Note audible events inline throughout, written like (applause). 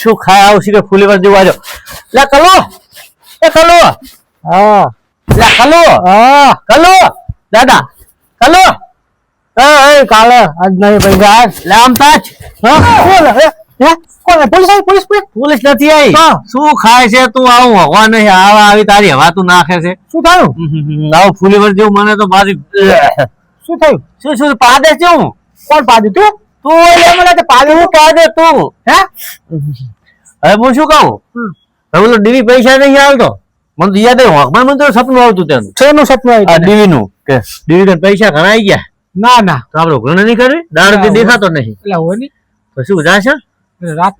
શું ખાય? આવશે કે ફૂલી પર જોવા જો લે કલો. એ કલો. હા. લે કલો. હા. કલો. દાદા કલો. એ કાલે. આજ નહીં ભાઈ આજ. લે આમ કોણ? પોલીસ નથી આવી. શું ખાય છે? તું આવું હવા નહીં આવા આવી તારી હવા તું નાખે છે. શું થયું? આવું ફૂલી વાર જેવું મને તો મારી શું થયું? શું શું પાદે છે હું? કોણ પાડ્યું તું? તું એટલે મને તો પાદે પાદે તું. હે? હવે હું શું કહું? હવે ઓલો ડીવી પૈસા નહીં આવતો? મને તો યાદ આવ્યું મને તો સપનું આવતું તેનું. શેનું સપનું આવ્યું? ડીવી નું કે ડીવી કન પૈસા ઘણા આવી ગયા? ના ના. તો આપડે ઘણા નહીં કરવી દાડથી દેખાતો નહીં. એટલે હોય નહીં. તો શું જાશે રાત.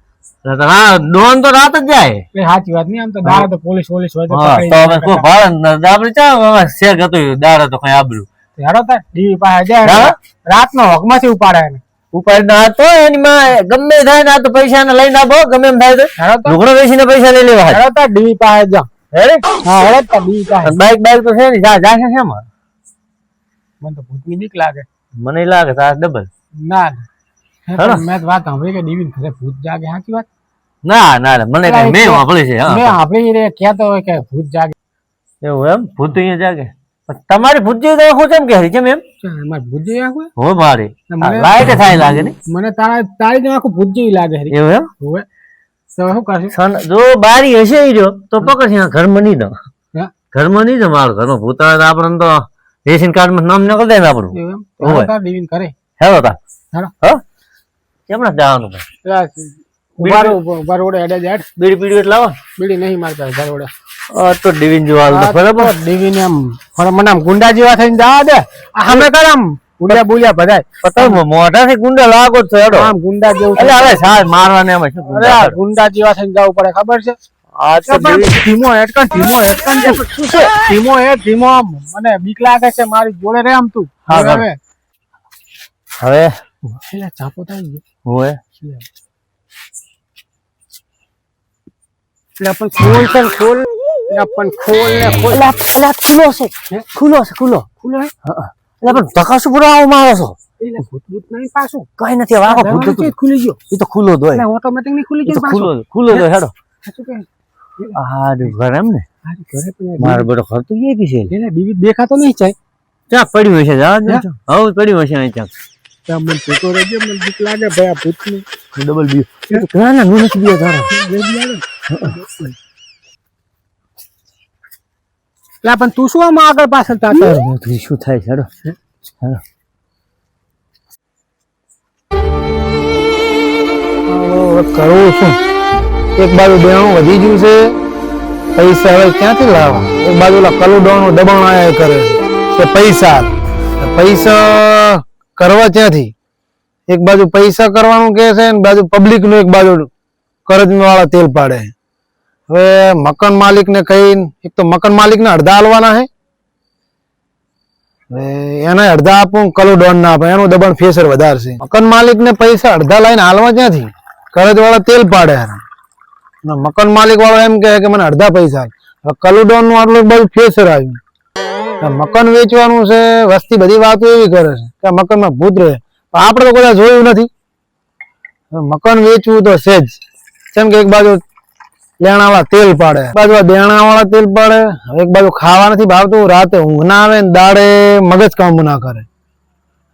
ડોન તો રાત જ જાય. સાચી વાત નહીં આમ તો દાડા તો પોલીસ પોલીસ હોય તો હા, તો હવે કોઈ ભાડે ચા શેર હતું દાડે તો કઈ આબરું. તાર ડીવી પાસે જાય. હા? રાતનો હકમાંથી ઉપાડે એને. ઉપાડ ના તો એની માં ગમે થાય ના તો પૈસા ને લઈને આપો ગમે એમ થાય તો. ઢોકળો વેચીને પૈસા લઈ લેવા હેડો તાર ડીવી પાસે જા હેડે હા હેડો તાર ડીવી પાસે બાઈક બાઈક તો છે ને જા જાશે શેમાં મને તો ભૂતની બીક લાગે. મને લાગે તો ડબલ ના મેં તો વાત સાંભળી કે ડીવી ઘરે ભૂત જાગે સાચી વાત? ના ના મને મેં સાંભળી છે મેં સાંભળી રે કહેતો હોય કે ભૂત જાગે. એવું એમ? ભૂત અહીંયા જાગે. તમારી ભુજી તો હું કેમ કે હરી કેમ એમ? મારે ભૂત જેવી હો મારી. લાઈટ થાય લાગે ને? મને તારા તારી જેમ આખું ભુજી લાગે હરી. એવું એમ? હોવે તો શું કરશું? જો બારી હશે ઈ રહ્યો તો પકડ છે ઘરમાં મની દો ઘર નહીં દો મારો ઘરમાં ભૂતા તો આપણને તો રેશન કાર્ડમાં નામ નીકળી દે ને આપણું. હોવે. તાર કરે. હેલો તા. હેડો. હો? કેમણા જવાનું ભાઈ પેલા ઊભા રહો, ઉભા- ઊભા રોડે હેડે જાય બીડી એટલે આવો. બીડી નહીં મારતા ઘર આ તો ડિવિન જોવા બરાબર? ડીવીને એમ મને આમ ગુંડા જેવા થઈને જવા દે. અમે સામે કર આમ ગુંડા બુલિયા બધાય. પતંગ મોઢાથી ગુંડા લાગો છો એડો આમ ગુંડા જેવું એટલે હવે સાર મારવાને એમ શું અરે ગુંડા ગુંડા જેવા થઈને જવું પડે ખબર છે? આ તો ધીમો શું છે? ધીમો હેડ ધીમો આમ. મને બીક લાગે છે મારી જોડે રે આમ તું. હવે હવે. એટલે ચાપો થઈ ગયો હોય એટલે પણ ખોલ. પણ ખોલ ને ખોલ. એટલે ખુલ્લો છે. ખુલ્લો છે ખુલ્લો ખુલ્લો એટલે પણ મારો છો. કઈ નથી ભૂત ખુલી ગયો? એ તો ખુલ્લો જ ઓટોમેટિક નહીં ખુલી ગયો ખુલ્લો ખુલ્લો જ હેડો. હા ઘર એમ ને? મારો ઘર એ બી છે? એટલે દેખાતો નહીં ચાય. ક્યાં પડ્યું હશે? જવા દે હવે પડ્યું હશે અહીં ક્યાંક ત્યાં મને જોતો રહેજો મને બીક લાગે ભાઈ આ ભૂતની. ડબલ બી ના ના નથી બીજા એટલે પણ તું શું આમાં આગળ પાછળ તાતો શું થાય હેડો કરવું શું? એક બાજુ દેણું વધી ગયું છે પૈસા હવે ક્યાંથી લાવવા? એક બાજુ કલું કલુડોનું દબાણ આયા કરે કે પૈસા? પૈસા કરવા ક્યાંથી? એક બાજુ પૈસા કરવાનું કે છે ને બાજુ પબ્લિકનું એક બાજુ કરજ વાળા તેલ પાડે હવે મકાન માલિક ને કહીને, એક તો મકાન માલિક ને અડધા હાલવાના હે એને અડધા આપું, કલો ડોન ના આપે, એનું દબાણ ફેસર વધારશે. મકાન માલિક ને પૈસા અડધા લઈને હાલવા ક્યાંથી? કરજ વાળા તેલ પાડે અને મકાન માલિક વાળો એમ કહે કે મને અડધા પૈસા કલુ ડોનનું આટલું બધું ફેસર આવ્યું. મકાન વેચવાનું છે, વસ્તી બધી વાતો એવી કરે છે કે મકાનમાં ભૂત રહે. પણ આપણે તો કદાચ જોયું નથી. મકાન વેચવું તો છે જ. કેમ કે એક બાજુ લેણા વાળા તેલ પાડે. એક બાજુ દેણા વાળા તેલ પાડે હવે એક બાજુ ખાવા નથી ભાવતું રાતે ઊંઘ ના આવે ને દાડે મગજ કામ ના કરે.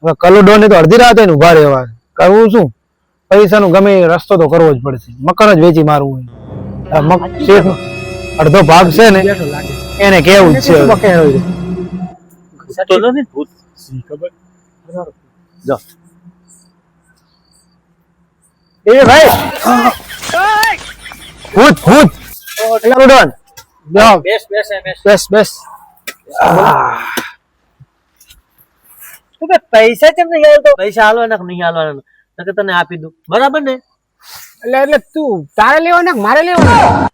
હવે કલુડો ની તો અડધી રાતે ને ઊભા રહેવા. કરવું શું? પૈસાનું ગમે એ રસ્તો તો કરવો જ પડશે. મકર જ વેચી મારવું હોય. આ મક- શેઠનો અડધો ભાગ છે ને એને કેવું છે. એ ભાઈ! ભૂત ભૂત. કલુડોન બેહો બેસ બેસ બેસ બેસ. બેસ તું કે પૈસા કેમ નહીં આવતો પૈસા હાલવાના કે નહીં હાલવાના નકર તને આપી દઉં. બરાબર ને? એટલે એટલે તું તારે લેવાના કે મારે લેવાના?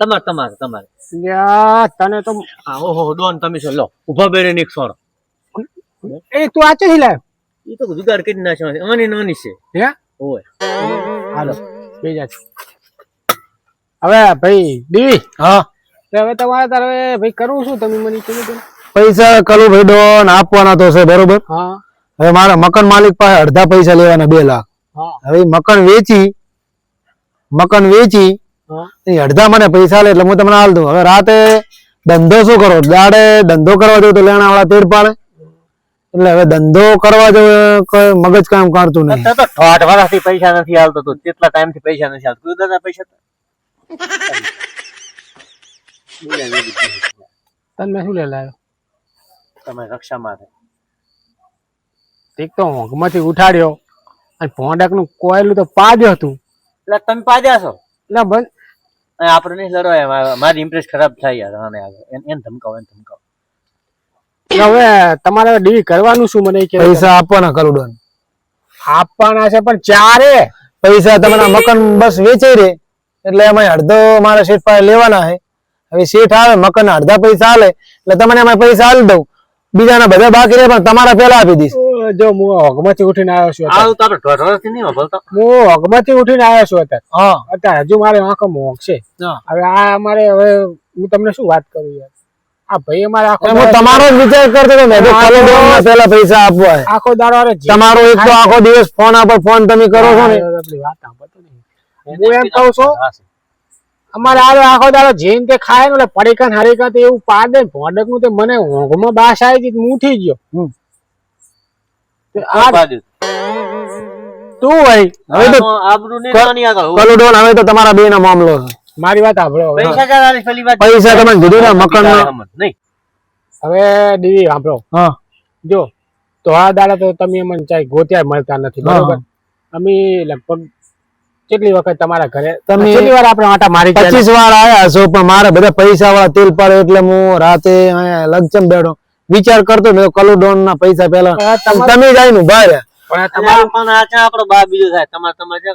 તમારે તમારે તમારે. યા, તને તો હા ઓહો ડોન તમે છો. લો ઊભા બેરે એક સોરો એ તું આચે થી લાવ એ તો જુગાડ કરી નાખ્યો આની નાની છે. હે? ઓય. હાલો બે જા. હવે ભાઈ દીવી. હા. હવે તમારે તારે ભાઈ કરવું શું તમે મને કહી દો પૈસા કલુભાઈ ડોન આપવાના તો છે બરોબર? હા. હવે મારા મકાન માલિક પાસે અડધા પૈસા લેવાના બે લાખ. હા. હવે મકાન વેચી મકાન વેચી હા. એ અડધા મને પૈસા લે એટલે હું તમને હાલ દઉં. હવે રાતે ધંધો શું કરો? દાડે ધંધો કરવા જવું તો લેણા વાળા તેડ પાડે. એટલે હવે ધંધો કરવા જવું કોઈ મગજ કામ કરતું નહીં. તો ઠોઠ વર્ષથી પૈસા નથી હાલતો તો કેટલા ટાઈમથી પૈસા નથી હાલતો? તું દાદા પૈસા તો? બોલ્યા નહીં બીજું. તને મેં શું લે લાવ્યો? તમે રક્ષા માટે એક તો ઊંઘમાંથી ઉઠાડ્યો અને ભોંડકનું કોયલું તો પાડ્યો હતું. એટલે તમે પાદ્યા છો? એટલે બસ. આપણે નહીં લડો એમ મારી ઇમ્પ્રેસ ખરાબ થાય યાર આને આગળ એને એને ધમકાવો એને ધમકાવો. હવે તમારે ડીલ કરવાનું શું મને કે પૈસા આપવાના કરુડન. આપવાના છે પણ ચારે. પૈસા તમારા મકાન બસ વેચાઈ રે એટલે એમાં અડધો મારા શેઠ પાસે લેવાના છે. હવે શેઠ આવે મકાન અડધા પૈસા હાલે એટલે તમને એમાં પૈસા હાલ દઉં. બીજાના બધા બાકી રહે પણ તમારા પહેલા આપી દઈશ. જો હું હોગમાંથી ઉઠીને આવ્યો છું. તારો નહીં હું હોગમાંથી ઉઠીને આવ્યો છું અત્યારે. હા. અત્યારે હજુ મારે આંખો મોંઘ છે. હવે આ અમારે હવે હું તમને શું વાત કરું યાર? આ ભાઈ અમારે આખો હું તમારો જ વિચાર કરતો હતો મેં કીધું કલુડોનના પૈસા આપવા આખો દાડો તમારો એક તો આખો દિવસ ફોન આપો ફોન તમે કરો છો ને. વાત સાંભળતો નહીં. હું એમ કહું છું અમારે આ આખો દાડો જેન તે ખાય ને પડીકન હરીકન એવું પાડે ને નું તે મને ઊંઘમાં બાસ આવી ગઈ હું ઉઠી ગયો. હમ. તે આ બાજુ. તું ભાઈ હવે તો આનો આબરૂ નહીં માની આગળ. કલુડોન હવે તો તમારા બે મામલો છે. મારી વાત સાંભળો. પૈસા તમે કીધું ને મકાન નહીં. હવે દીદી સાંભળો. હા. જો તો આ દાડા તો તમે અમને ચાઈ ગોત્યા મળતા નથી. બરોબર? અમે લગભગ કેટલી વખત તમારા ઘરે? તમે- કેટલી વાર આપણે આટા મારી ગયા? પચીસ વાર આયા છો પણ મારે બધા પૈસા વાળા તેલ પર એટલે હું રાતે અહીંયા લગચમ બેઠો. વિચાર કરતો મેં કલુડોન ના પૈસા પેલા તમે જાય નું બહાર પણ તમારું આપણને આ બા બીજો થાય. તમારે તમારે છે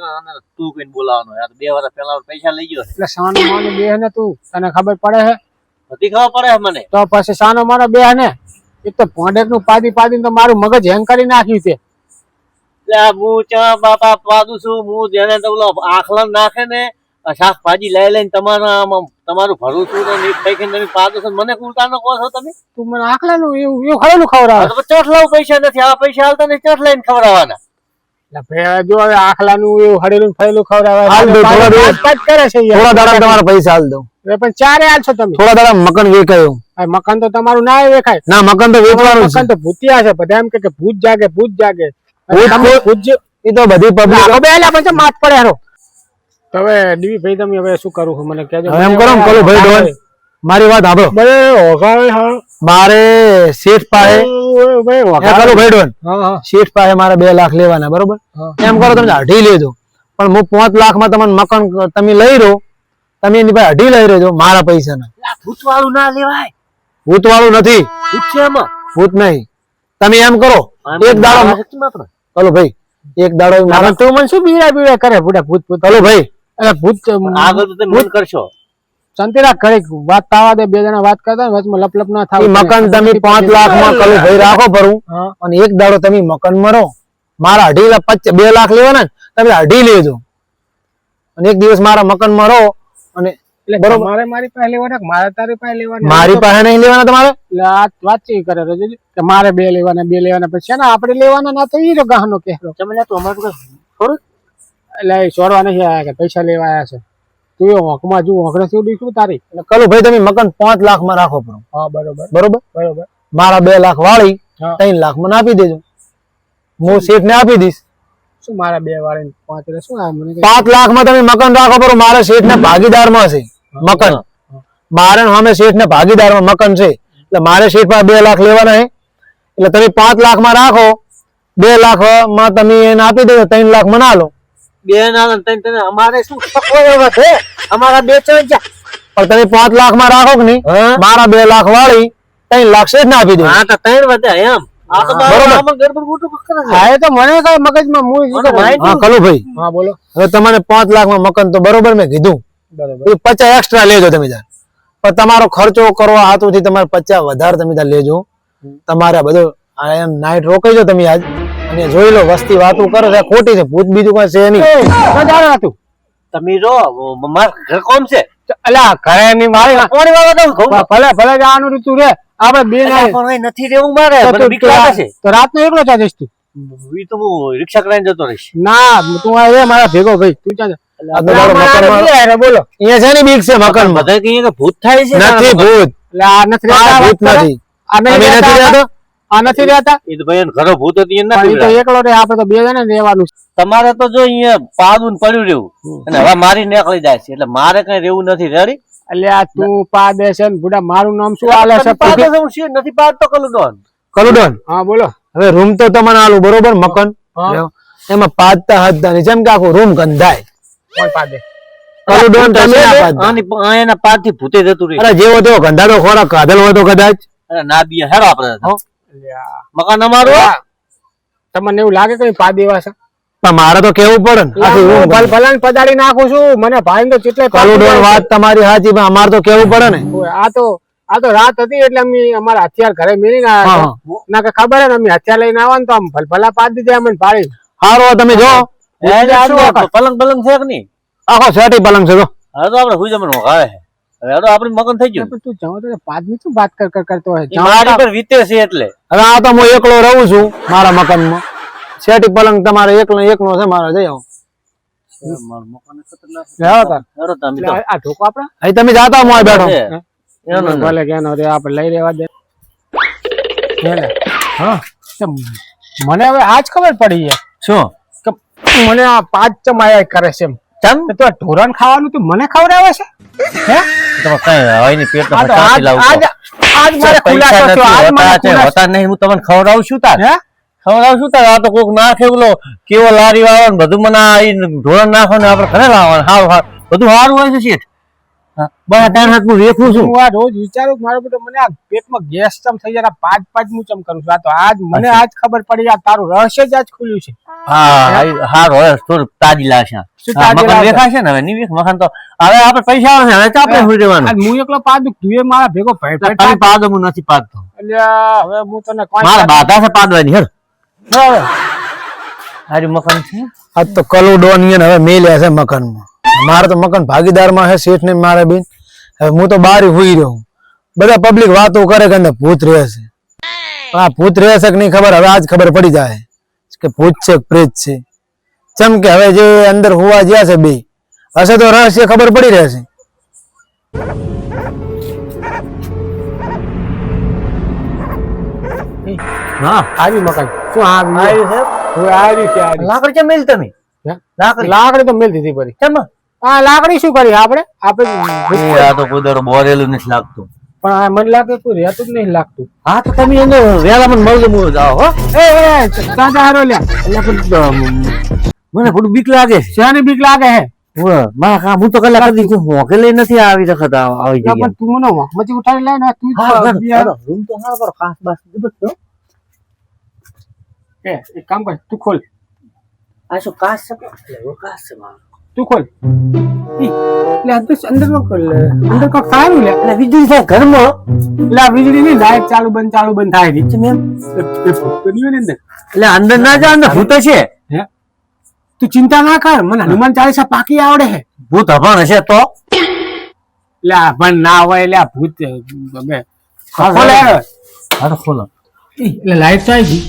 તું કઈ બોલાવવાનો યાર બે વર્ષ પેલા પૈસા લઈ ગયો એટલે સાનો માનો બે ને તું? તને ખબર પડે હે? બધી ખબર પડે મને. તો પછી સાનો માનો બે ને? એક તો ભોંડેકનું પાદી પાદી તો મારું મગજ હેંગ કરી નાખ્યું છે. હું ચા બાપા પાડું છું હું જેને તો આખલન નાખે ને આ શાકભાજી લઈ લઈને તમારા તમારું ભરું છું તો નીટ થઈ તમે પાડું છો મને કુલતા નો કહો છો તમે? તું મને આખલા નું એવું એવું ખરેલું ખવડાવે? આ તો પૈસા નથી આ પૈસા હાલતા નહીં ચોટ લઈને ખવડાવવાના. જો હવે આખલા એવું હળેલું ફરેલું ખવડાવે હાલ દો, થોડા દિવસ. પાંચ કરે છે થોડા દાડા તમારા પૈસા હાલ દઉં. પણ ચારે હાલ છો તમે? થોડા દાડા મકાન વેચાયું. મકાન તો તમારું ના વેખાય. ના મકાન તો વેચવાનું મકાન તો ભૂતિયા છે બધા એમ કે ભૂત જાગે ભૂત જાગે. એ તો બધી પબ્લિક બે એટલે માથ પડે હારો. તો હવે ભાઈ તમે હવે શું કરું મને કહેજો. એમ કરો ને, કલો ભાઈ ડોન મારી વાત સાંભળો. મને ઓગાળે હા. મારે શેઠ પાસે ભાઈ એ ઓગાળે. કલો ભાઈ ડોન હા હા. શેઠ પાસે મારે બે લાખ લેવાના બરોબર? એમ કરો તમે અઢી લેજો. પણ હું પાંચ લાખમાં તમને મકાન તમે લઈ રહો. તમે એની પાસે અઢી લઈ રહેજો મારા પૈસા ના ભૂત વાળું ના લેવાય. ભૂત વાળું નથી. ભૂત છે એમાં. ભૂત નહીં. તમે એમ કરો. એક દાડો કલો ભાઈ એક દાડો મારા તું મને શું બીડા બીડા કરે? બુડા ભૂત ભૂત હલો ભાઈ. અરે ભૂત આગળ તો તમે મન કરશો. સંતેરા કરે વાત તાવા દે બે જણા વાત કરતા વચમાં લપ લપ ના થાય મકાન તમે પાંચ લાખમાં કલો ભાઈ રાખો ભરું. અને એક દાડો તમે મકાન મરો. મારા અઢી લાખ પચ બે લાખ લેવાના ને તમે અઢી લેજો. અને એક દિવસ મારા મકાન મરો. અને બરોબર. મારે મારી પાસે લેવાના મારે તારી પાસે લેવાના મારી પાસે નહીં લેવાના તમારે? એટલે આ વાતચીત કરે કે મારે બે લેવાના બે લેવાના પછી છે ને આપણે લેવાના ના તો ઈ ગહનો કહેરો. તમે લે તો અમારું કઈ થોડું એટલે એ છોડવા નથી આયા કે પૈસા લેવા આયા છે. તું એ હોંકમાં જુ હોંકડે શું દીશું તારી? એટલે કલો ભાઈ તમે મકાન પાંચ લાખમાં રાખો પણ. હા બરોબર. બરોબર? બરોબર. મારા બે લાખ વાળી ત્રણ લાખ મને આપી દેજો. હું શેઠ ને આપી દઈશ. શું મારા બે વાળી પાંચ શું આ પાંચ લાખમાં તમે મકાન રાખો પણ મારા શેઠ ને ભાગીદારમાં છે મકાન. બારણ સામે શેઠ ને ભાગીદારમાં મકાન છે. એટલે મારે શેઠ પાસે બે લાખ લેવાના છે. એટલે તમે પાંચ લાખમાં રાખો. બે લાખમાં તમે એને આપી દેજો ત્રણ લાખ મના લો બે ના ત્રણ ત્રણ. અમારે શું (laughs) કોઈ અમારા બે ત્રણ પણ તમે પાંચ લાખમાં રાખો કે નહીં? મારા બે લાખ વાળી ત્રણ લાખ શેઠ ને આપી દેજો હા તો ત્રણ વધે એમ. તમારે પાંચ લાખમાં મકાન તો બરોબર મેં કીધું. બરોબર. પચાસ એક્સ્ટ્રા લેજો તમે ત્યાં. પણ તમારો ખર્ચો કરવા હાથોથી તમારે પચાસ વધારે તમે ત્યાં લેજો. તમારે બધું એમ નાઈટ રોકાઈજો તમે આજ. અને જોઈ લો વસ્તી વાતો કરો છે ખોટી છે ભૂત બીજું કઈ છે નહીં. વધારે હતું તમે જો માર ઘર કોમ છે? અલા ઘરે ની મારી કોણી વાળો તો ઘઉં ભલે ભલે જવાનું રીતું રે. આપણે બે ના નથી રેવું મારે. તો મને બીક લાગે છે. તો રાતનો એકલો ચા જઈશ તું? ઈ તો હું રિક્ષા કરાઈને જતો રહીશ. ના તું આ રે મારા ભેગો ભાઈ. તું ચા બોલો. અહીંયા છે ને બીક છે મકાનમાં? બધા કે ભૂત થાય છે નથી ભૂત. આ નથી ભૂત નથી. આ નથી રહેતા? રહેતા? આ નથી રહેતા? એ તો ભાઈ એને ભૂત હતી નથી તો એકલો રે આપણે તો બે જણા રહેવાનું તમારે તો જો અહીંયા પાદું પડ્યું રહ્યું અને હવે મારી નીકળી જાય છે. એટલે મારે કઈ રહેવું નથી. રેડી એટલે આ તું પા દે છે ને બુડા મારું નામ શું આલે છે? પાદ હું શી- નથી પાદ તો કલુડોન કલુડોન હા બોલો. હવે રૂમ તો તમને આલું બરોબર? મકન? એમાં પાદતા હતા નહીં જેમ કે આખું રૂમ ગંધાય. કોણ પા દે કલુડોન તમે આની આના પાથી ભૂતે જતું રહી. અરે જેવો તો ગંધાડો ખોરાક કાધલ હોય તો કદાચ. અરે ના બી હેરો આપણે. હો. મકાન અમારું તમને એવું લાગે કે પા દેવા છે? પણ મારે તો કેવું પડે ને? આખી હું રૂમ ભલ ભલાને પદાડી નાખું છું. મને ભાઈ તો કેટલે કલુડોન વાત તમારી હાજી પણ અમારે તો કેવું પડે ને? આ તો આ તો રાત હતી એટલે અમે અમારા હથિયાર ઘરે મેળીને ના આવ્યા ના કે ખબર હે ને અમે હથિયાર લઈને આવવાનું તો આમ ભલ ભલા પાડી દીધા અમને પાડી હારો તમે જો. પલંગ પલંગ છે? કે નહીં? આખો સેટી પલંગ છે હવે તો આપણે હુઈ જમણ છે. હવે તો આપણે મગન થઈ ગયું. તું જાઓ તો પાંચમી શું વાત કર કર કરતો હોય? મારી પર વીતે છે એટલે. હવે આ તો હું એકલો રહું છું મારા મકાનમાં સેટી પલંગ તમારે એકલો એકનો છે મારે જઈ આવો. મારું મકાન ખતરનાક છે. જાઓ તાર. હેડો તમે જાતા હું બેઠો. ભલે કેનો રે આપણે લઈ લેવા દે. હા મને હવે આજ ખબર પડી છે. શું? મને આ પાંચ ચમાયા કરે છે ચમ? તો ઢોરણ ખાવાનું તું મને ખવડાવે છે? હે? તમે કઈ હવાની પેટમાં તો લાવું આજ આજ મારે ખુલાસો પૈસા આજ મારે હોતા નહીં હું તમને ખવડાવું છું તાર. હે? ખવડાવું છું તાર. આ તો કોક નાખે ઓલો કેવો લારી વાળો ને બધું મને આ ઢોરણ નાખો ને આપણે ઘરે લાવવાનું. હારું બધું સારું હોય છે શેઠ. હા, ત્રણ હાથ હું રેખું છું હું આ રોજ વિચારું મારો બેટો મને આ પેટમાં ગેસ ચમ થઈ જાય પાંચ પાંચ હું ચમ કરું છું. આ તો આજ મને આજ ખબર પડી આ તારું રહસ્ય જ આજ ખુલ્યું છે. હા આ હારું હવે થોડું તાજી લાશે શું હા, તાજી મકાન? દેખાશે ને હવે? નહીં વેખ મકાન તો હવે આપણે પૈસા આવે છે હવે તો આપણે હું. એકલો પાડું તું એ મારા ભેગો ભેટ તમે હું નથી પાડતો. એટલે હવે હું તને કોઈ મારા બાધા છે પાડવાની હેડ. હવે હારી મકાન છે? આજ તો ઈયન હવે મેલ્યા છે મકાનમાં. મારે તો મકાન ભાગીદારમાં છે શેઠ ને મારે બેન. હવે હું તો બહાર હોઈ રહ્યો બધા પબ્લિક વાતો કરે કે અંદર ભૂત રહે છે પણ આ ભૂત રહે છે કે નહીં ખબર? હવે આજ ખબર પડી જાય. કે ભૂત છે પ્રેત છે? ચમ કે હવે જે અંદર હોવા જ્યાં છે બે હશે તો રહસ્ય ખબર પડી રહેશે. હા. આવી મકાન. શું આવી છે? લાકડી કેમ મેલ તમે? લાકડી? લાકડી તો મેલ દીધી પડી કેમ? આ લાકડી શું કરી આપણે? આપણે આ તો કુદરો બોરેલું નથી લાગતું. પણ આ મને લાગે કોઈ રહેતું જ નહીં લાગતું. હા તો તમે એને વેલા મને મળજો હું જાઓ હો. એ તાજા હારો લ્યા. એટલે મને થોડું બીક લાગે છે. બીક લાગે હે? મારા કામ હું તો કલાક કદી છું મોકલે નથી આવી વખત આવી જાય જગ્યા પણ તું મને મચી ઉઠાડી લે ને તું રૂમ તો હાર કરો ખાસ બાસ જબરદસ્ત એ, એક કામ કર તું ખોલ. આ શું કાસ છે કાસ છે મારો. તું ખોલ. એટલે આ તો અંદર નો ખોલ. અંદર કોક સારું લે એટલે વીજળી થાય ઘરમાં. એટલે આ વીજળી ની લાઈટ ચાલુ બંધ ચાલુ બંધ થાયની છે મેમ તો નહીં ને અંદર. એટલે અંદર ના જા અંદર ભૂત છે તું ચિંતા ના કર મને હનુમાન ચાલીસા પાકી આવડે હે ભૂત અભણ હશે તો? એટલે આ ના હોય એટલે આ ભૂત ગમે. ખોલે. હા. તો ખોલો. એટલે લાઈટ તો આવી ગઈ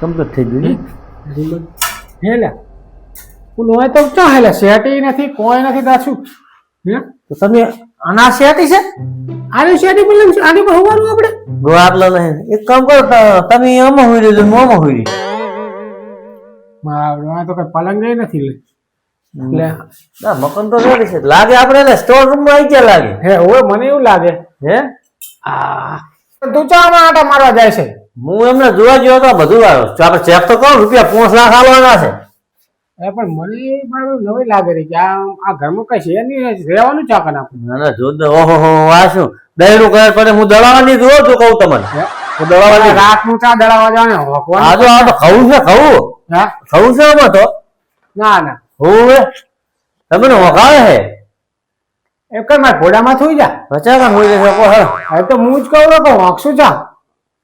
કમ્પ્લીટ થઈ ગયું? હે લે. પેલું તો ચા હેલે શેટી નથી કોઈ નથી દાસુ. હે? તો તમે આના શેટી છે? આની શેટી છે આની પર હોવાનું આપણે? ગો આટલો નહીં એક કામ કરો તમે અમ હોઈ રહેજો મો મો હોઈ મારો આ તો કઈ પલંગ નથી લે. લે ના મકાન તો રેડી છે. લાગે આપણે એટલે સ્ટોર રૂમમાં આવી ગયા લાગે. હે ઓય મને એવું લાગે. હે? આ તું ચા આટા મારવા જાય છે? હું એમને જોવા ગયો તો બધું આવ્યો આપણે ચેક તો કરો રૂપિયા પાંચ લાખ આવવાના છે. પણ મને મારું નવી લાગે છે કે આ આ ઘરમાં કઈ છે નહીં રહેવાનું ચા કન આપણે ના ના જો તો ઓહો હો આ શું? દહેડું કરે પડે હું દળાવાની જોઉં તો કહું તમને. હું? દળાવાની રાતનું ચા દળાવા જાણે આ તો આ તો ખાવું છે ખાવું. હા? ખાવું છે આમાં તો? ના ના. હોવે. તમને વખાવે છે. એ કઈ મારા ઘોડામાં થઈ જા. બચાવા હોઈ જશે કો હે. હવે તો હું જ કહું કે હોકશું ચા.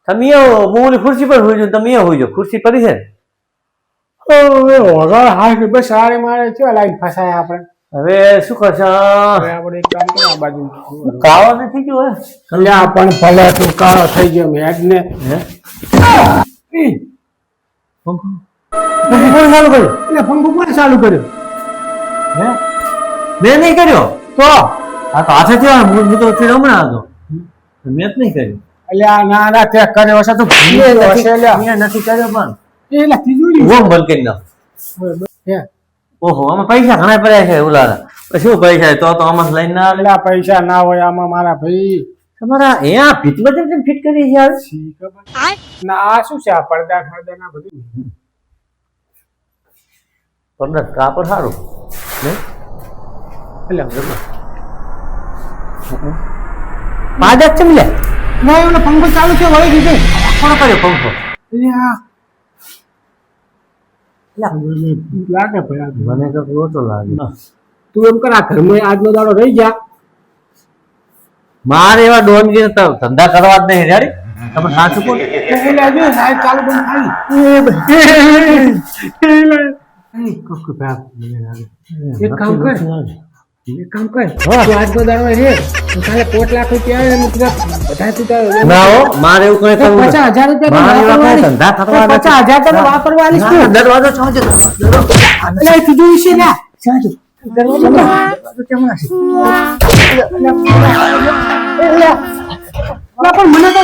તમે હું ઓલી ખુરશી પર હોઈ જાઉં તમે હોઈ જાઓ. ખુરશી પડી છે ને? ઓવે હોગા હા બસ સારે મારે ચો લાઈન ફસાય આપણે. હવે શું કરશે? આપણે એક કામ કરો આ બાજુ કાળો નથી ગયો એટલે અલ્યા પણ ભલે તું કાળો થઈ ગયો મેં ને. કોણ ચાલુ કર્યું. એટલે પંખો કોણ ચાલુ કર્યો? હે? મેં નહીં કર્યો? તો? આ તો હાથે થયો હું તો હમણાં હતો. મેં જ નહીં કર્યું. એટલે ના ના તે કર્યો હશે તો નથી કર્યો પણ. એટલે તિજોરી હું બંધ કરી નાખ. ઓહો આમાં પૈસા ઘણા પડ્યા છે ઉલારા શું પૈસા તો તો આમાં લઈને ના પૈસા ના હોય આમાં મારા ભાઈ. તમારા અહીંયા ફીટ બધે ફિટ કરી છે યાર? ના આ શું છે? આ પડદા ફડદા ના બધું? પંદર કાપડ સારું. ને? એટલે પાંચ જ ચમલે ના એનો પંખો ચાલુ છે વળી દીધે. કોણ કર્યો પંખો? લાગે ભાઈ મને તો ઓછો લાગે. તું એમ કરા ઘરમાં આજનો દાડો રહી જા. મારે એવા ડોનગીર તો ધંધા કરવા જ નહીં. રેડી? તમે સાચું કોણ એટલે હજુ સાહેબ ચાલુ બંધ થાય. એક કામ કર. કામ કર તું આજનો દાડો રે તો કાલે પોટ લાખ રૂપિયા આવે ને હું બધા તું તારે ના હો મારે એવું કઈ કરવું પચાસ હજાર રૂપિયા મારે એવા કઈ વાપરવાની. ધંધા કરવા પચાસ હજાર તને વાપરવાની ના, શું? દરવાજો છો છે એટલે એ કીધું છે ને. દરવાજો ના. એટલે, એટલે પણ મને તો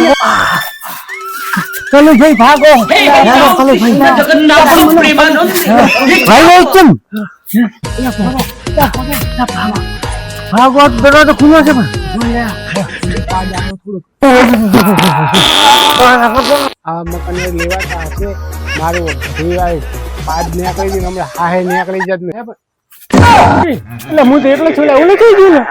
કલુભાઈ ભાગો. કલુભાઈ ભાઈ. કેમ ભાગો આ દરવાજો ખુલ્લો છે પણ આ મકાન લેવાતા હશે મારું ભાઈ ને એટલે હું તો એકલો છું એટલે ઓલું થઈ ગયું ને?